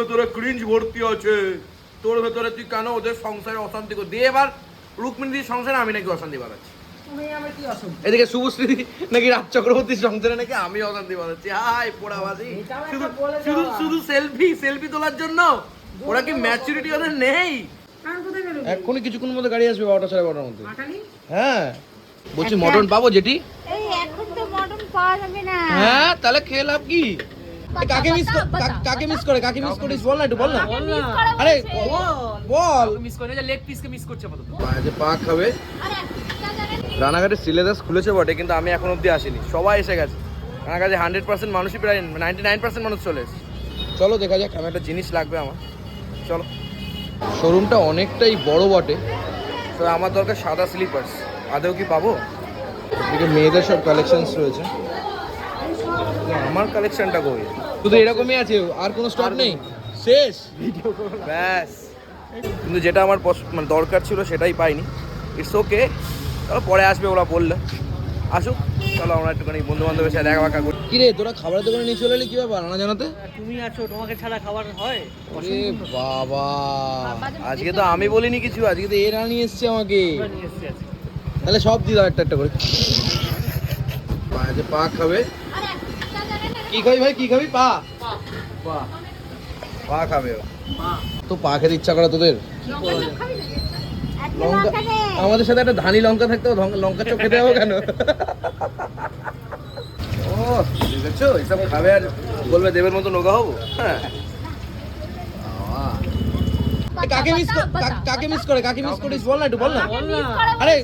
ভেতরে ক্রিঞ্জ ভর্তি আছে। তোর ভেতরে তুই কেন ওদের সংসারে অশান্তি কর দিয়ে এবার রুক্মিণীর সংসারে আমি নাকি অশান্তি বাড়াচ্ছি তুমি আমার কি এদিকে শুভশ্রী নাকি রাজ চক্রবর্তীর সংসারে নাকি আমি অশান্তি বাড়াচ্ছি হাই পোড়াবাজি। শুধু শুধু শুধু সেলফি সেলফি তোলার জন্য? ওরা কি ম্যাচুরিটি ওদের নেই? এক্ষুনি কিছুক্ষণের মধ্যে গাড়ি আসবে বারোটা সাড়ে বারোটার মধ্যে। হ্যাঁ। বলছি মটন পাবো যেটি? এখন তো মটন পাওয়া যাবে না। হ্যাঁ তাহলে খেয়ে লাভ কি? কাকে মিস। কাকে মিস করে? কাকে মিস করিস? বল না একটু বল না। আরে? বল। মিস করে যে লেগ পিসকে মিস করছে আপাতত যে পা খাবে। রানাঘাটে সিলেবাস খুলেছে বটে কিন্তু আমি এখন অবধি আসিনি। সবাই এসে গেছে। রানাঘাটে হান্ড্রেড পার্সেন্ট মানুষই প্রায় নাইনটি নাইন পার্সেন্ট মানুষ চলে এসেছে। চলো দেখা যাক আমি একটা জিনিস লাগবে আমার। চলো। শোরুমটা অনেকটাই বড় বটে। তো আমার দরকার সাদা স্লিপার্স আদেও কি পাবো? মেয়েদের সব কালেকশনস রয়েছে। আমার কালেকশনটা কই? শুধু এরকমই আছে আর কোনো স্টক নেই? শেষ? ভিডিও ব্যাস। কিন্তু যেটা আমার মানে দরকার ছিল সেটাই পাইনি। ইটস ওকে চলো পরে আসবে ওরা বললে। আসুক। চলো আমরা একটুখানি বন্ধু বান্ধবের সাথে দেখা বাঁকা করি। কি রে তোরা খাবারের দোকানে নিয়ে চলে এলি কি ব্যাপার না জানাতে? তুমি আছো তোমাকে ছাড়া খাবার হয়? আরে বাবা। আজকে তো আমি বলিনি কিছু আজকে তো এরা নিয়ে এসছে আমাকে। তাহলে সব দিয়ে দাও একটা একটা করে। যে পা খাবে। কি খাবি ভাই? কি খাবি? পা। পা। পা। খাবে। তো পা খেতে ইচ্ছা করে তোদের? লঙ্কা। আমাদের সাথে একটা ধানি লঙ্কা থাকতো লঙ্কা চোখ খেতে হবে কেন? ও দেখেছ? এসব খাবে আর বলবে দেবের মতো নোগা হব? হ্যাঁ। কাকে মিস কাকে মিস করে? কাকে মিস করিস? বল না একটু বল না। আরে?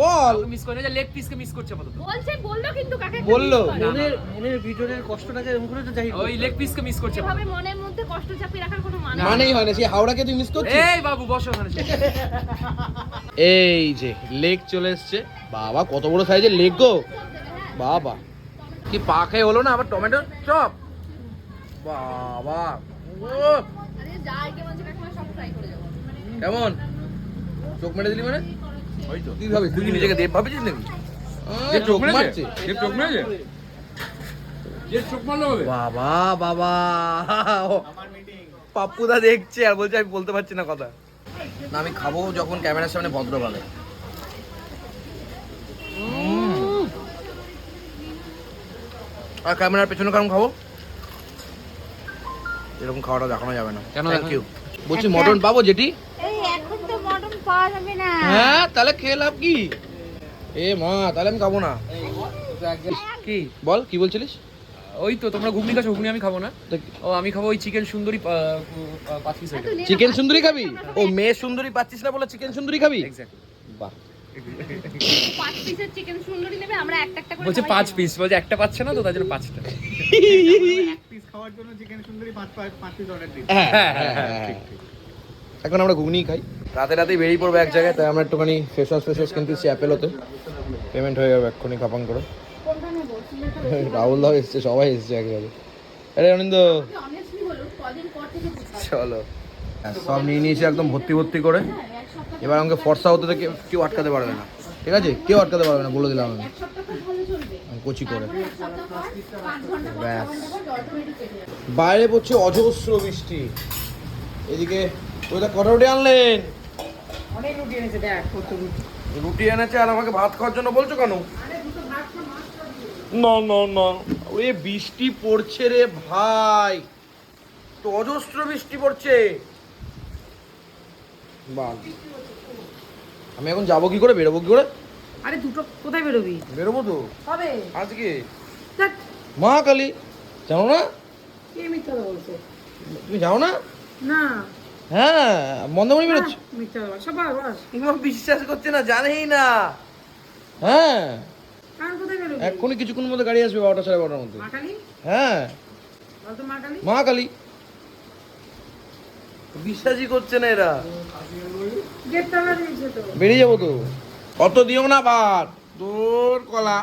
বল। মিস করে? যে লেগ পিসকে মিস করছে আপাতত বলছে বলল কিন্তু কাকে বলল। মনের মনের ভিতরের কষ্টটাকে এরকম করে তো যাই ওই লেগ পিসকে মিস করছে এভাবে মনের মধ্যে কষ্ট চাপিয়ে রাখার কোনো মানে নেই। মানেই হয় না সেই হাওড়াকে তুই মিস করছিস? এই বাবু বসো ওখানে এই যে লেগ চলে এসছে। বাবা কত বড় সাইজের লেগ গো। বাবা। কি পা খেয়ে হলো না আবার টমেটো চপ বাবা। ও আরে যা item কেমন? চোখ মেরে দিলি মানে? ওই তো তুই ভাবিস তুই নিজেকে দেব ভাবিস নাকি? যে চোখ মারছে। চোখ মেরেছে যে চোখ মারলো বাবা বাবা। পাপ্পুদা দেখছে আর বলছে আমি বলতে পারছি না কথা। না আমি খাব যখন ক্যামেরার সামনে ভদ্রভাবে। উম। আর ক্যামেরার পেছনে কারণ খাব? এরকম খাওয়াটা দেখানো যাবে না। কেন থ্যাংক ইউ বলছি মটন পাবো যেটি এখন তো মটন পাওয়া যাবে না। হ্যাঁ তাহলে খেয়ে লাভ কি? এ মা তাহলে আমি খাব না। কি? বল কি বলছিলিস? ওই তো তোমরা ঘুগনি খাচ্ছ ঘুগনি আমি খাব না। তো ও আমি খাব ওই চিকেন সুন্দরী পাঁচ পিস চিকেন সুন্দরী খাবি? ও মেয়ে সুন্দরী পাচ্ছিস না বলে চিকেন সুন্দরী খাবি? এক্স্যাক্টলি বাহ। পাঁচ পিসের চিকেন সুন্দরী নেবে আমরা একটা একটা করে বলছে পাঁচ পিস বলছে একটা পাচ্ছে না তো তার জন্য পাঁচটা। খাওয়ার জন্য চিকেন সুন্দরী পাঁচ পাঁচ পিস অর্ডার দিই হ্যাঁ হ্যাঁ, হ্যাঁ হ্যাঁ, হ্যাঁ এখন আমরা ঘুগনি খাই। রাতে রাতেই বেরিয়ে পড়ব এক জায়গায় তাই আমরা একটুখানি ফেস ওয়াশ ফেস ওয়াশ কিনতেছি অ্যাপেলোতে পেমেন্ট হয়ে যাবে এক্ষুনি খাপাং করে। কোনটা নেব? সিলেক্ট রাহুল দাও এসছে সবাই এসছে একসাথে আরে অনিন্দ। চলো। সব নিয়ে নিয়েছি একদম ভর্তি ভর্তি করে। এবার আমাকে ফর্সা হতে কেউ আটকাতে পারবে না। ঠিক আছে? কেউ আটকাতে পারবে না বলে দিলাম আমি। কচি করে। ব্যাস। বাইরে পড়ছে অজস্র বৃষ্টি। এদিকে ওইটা কটা রুটি আনলেন? অনেক রুটি এনেছে দেখ রুটি। রুটি এনেছে আর আমাকে ভাত খাওয়ার জন্য বলছো কেন? না না না। ওই বৃষ্টি পড়ছে রে ভাই। তো অজস্র বৃষ্টি পড়ছে। বাহ। আমি এখন যাব কি করে বেরোবো কি করে? আরে দুটো কোথায় বেরোবি? বেরোবো তো। হবে আজকে। মা কালী জানো না? কে মিথ্যা বলছে? তুমি যাও না? না। হ্যাঁ মন্দামণি বেরোচ্ছে। মিথ্যা বিশ্বাস করছে না জানেই না। হ্যাঁ। এক্ষুনি কিছুক্ষণের মধ্যে গাড়ি আসবে বারোটা সাড়ে বারোটার মধ্যে। হ্যাঁ। মা কালী? বিশ্বাসই করছে না এরা। বেরিয়ে যাব তো। অত দিও না ভাত তোর কলা।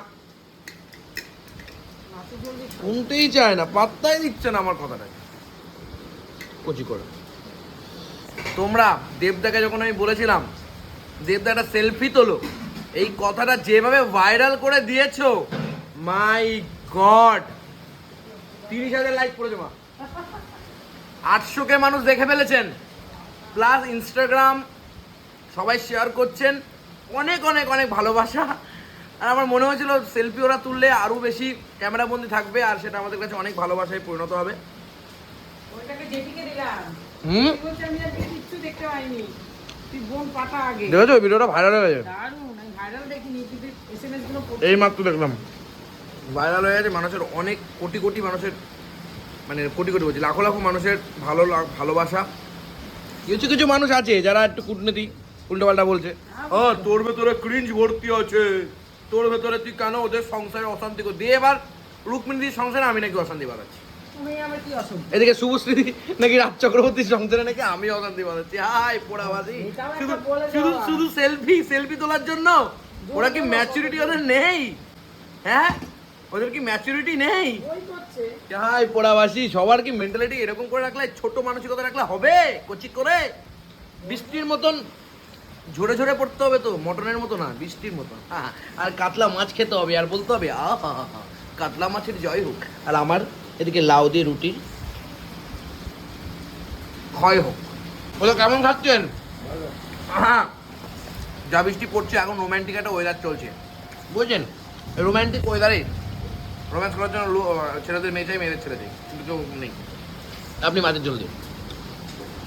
শুনতেই চায় না, পাত্তাই দিচ্ছে না আমার কথাটা কচি করে। তোমরা দেবদাকে যখন আমি বলেছিলাম, দেবদা একটা সেলফি তোলো, এই কথাটা যেভাবে ভাইরাল করে দিয়েছ মাই গড তিরিশ হাজার লাইক পড়েছে মা। আটশোকে মানুষ দেখে ফেলেছেন। প্লাস ইনস্টাগ্রাম সবাই শেয়ার করছেন। অনেক অনেক অনেক ভালোবাসা। আর আমার মনে হয়েছিল সেলফি ওরা তুললে আরও বেশি ক্যামেরাবন্দি থাকবে আর সেটা আমাদের কাছে অনেক ভালোবাসায় পরিণত হবে। দেখেছ? ভিডিওটা ভাইরাল হয়ে গেছে। এই মাত্র দেখলাম। ভাইরাল হয়ে গেছে মানুষের অনেক কোটি কোটি মানুষের মানে কোটি কোটি বলছি লাখো লাখো মানুষের ভালো ভালোবাসা। কিছু কিছু মানুষ আছে যারা একটু কূটনীতি উল্টো পাল্টা বলছে। ও তোর ভেতরে ক্রিঞ্জ ভর্তি আছে। তোর ভেতরে তুই কেন ওদের সংসারে অশান্তি কর দিয়ে এবার রুক্মিণীর সংসারে আমি নাকি অশান্তি বাড়াচ্ছি এদিকে শুভশ্রী নাকি রাজ চক্রবর্তীর সংসারে নাকি আমি অশান্তি বাড়াচ্ছি হাই পোড়াবাজি। শুধু শুধু শুধু সেলফি সেলফি তোলার জন্য? ওরা কি ম্যাচুরিটি ওদের নেই? হ্যাঁ? ওদের কি ম্যাচুরিটি নেই? হাই পোড়াবাসী সবার কি মেন্টালিটি এরকম করে রাখলে ছোট মানসিকতা রাখলে হবে? কচি করে? বৃষ্টির মতন ঝরে ঝরে পড়তে হবে তো, মটনের মতো না, বৃষ্টির মতো। আর কাতলা মাছ খেতে হবে, আর বলতে হবে আ হা হা হা, কাতলা মাছের জয় হোক। আর আমার এদিকে লাউ দিয়ে রুটি। ক্ষয় হোক। বলো, কেমন খাচ্ছেন? হ্যাঁ যা বৃষ্টি পড়ছে, এখন রোম্যান্টিক একটা ওয়েদার চলছে। বুঝছেন রোম্যান্টিক ওয়েদারে রোম্যান্স করার জন্য ছেলেদের মেয়ে চাই, মেয়েদের ছেলে চাই, কিন্তু কেউ নেই। আপনি মাছের জল দিন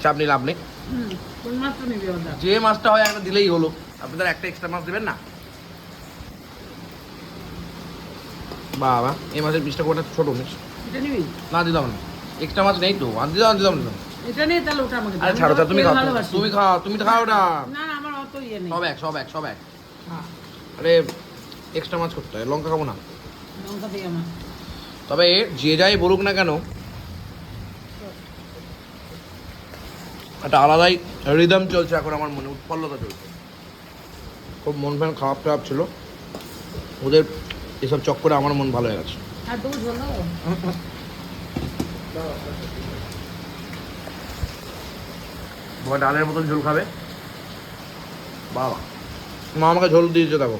চাপ আপনি হুম যে মাছটা হয় একটা দিলেই হলো। আপনাদের একটা এক্সট্রা মাছ দেবেন না? বাবা এই মাছের পিসটা কোটা ছোট এটা নিবি? না দিলাম না। এক্সট্রা মাছ নেই তো। আনতে দাও আনতে দাও না এটা নিয়ে তাহলে ওটা আমাকে আরে ছাড়ো তুমি খাও তুমি খাও তুমি তো খাও ওটা। না না আমার অত ইয়ে নেই। সব এক সব এক সব এক। হ্যাঁ। আরে এক্সট্রা মাছ করতে হয় লঙ্কা খাব না? লঙ্কা দিই আমার তবে যে যাই বলুক না কেন একটা আলাদাই রিদম চলছে এখন আমার মনে উৎপল্লতা চলছে। খুব মন ফ্যান খারাপ খারাপ ছিল। ওদের এসব চক্করে আমার মন ভালো হয়ে গেছে। তোমার ডালের মতন ঝোল খাবে? বাবা। মা আমাকে ঝোল দিয়েছে দেখো।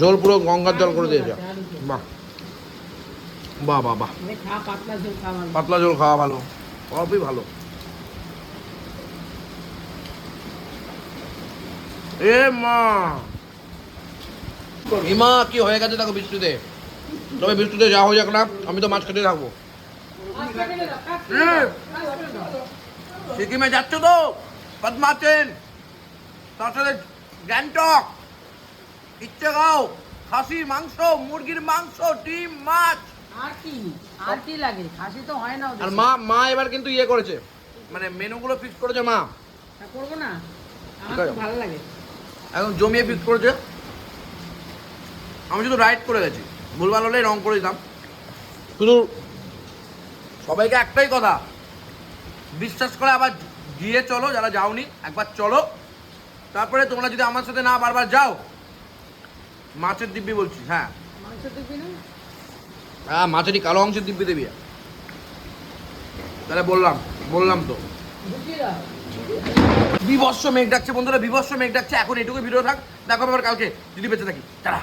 ঝোল পুরো গঙ্গার জল করে দিয়েছে। বাহ। বাহ বাহ বাহ। পাতলা ঝোল খাওয়া পাতলা ঝোল খাওয়া ভালো। সবই ভালো। এ মা। ইমা কি হয়ে গেছে দেখো বৃষ্টিতে? তবে বৃষ্টিতে যা হয়ে যাক না আমি তো মাছ খেতে থাকব। সিকিমে যাচ্ছ তো? পদ্মাচেন। তার সাথে গ্যাংটক। ইচ্ছে খাও খাসি মাংস মুরগির মাংস ডিম মাছ। আর কি? আর কি লাগে? খাসি তো হয় না আর মা মা এবার কিন্তু ইয়ে করেছে। মানে মেনুগুলো ফিক্স করেছে মা। করব না? আমার ভালো লাগে। একদম জমিয়ে ফিক্স করেছে। আমি শুধু রাইড করে গেছি। ভুলভাল হলে রং করে দিতাম। শুধু সবাইকে একটাই কথা বিশ্বাস করে আবার গিয়ে চলো যারা যাওনি একবার চলো। তারপরে তোমরা যদি আমার সাথে না বারবার যাও মাছের দিব্যি বলছি হ্যাঁ। হ্যাঁ মাছেরই কালো অংশের দিব্যি দেবী। তাহলে বললাম বললাম তো। বিভৎস মেঘ ডাকছে, বন্ধুরা বিভৎস মেঘ ডাকছে। এখন এটুকু ভিডিও থাক, দেখো আবার কালকে। যদি বেঁচে থাকি। তারা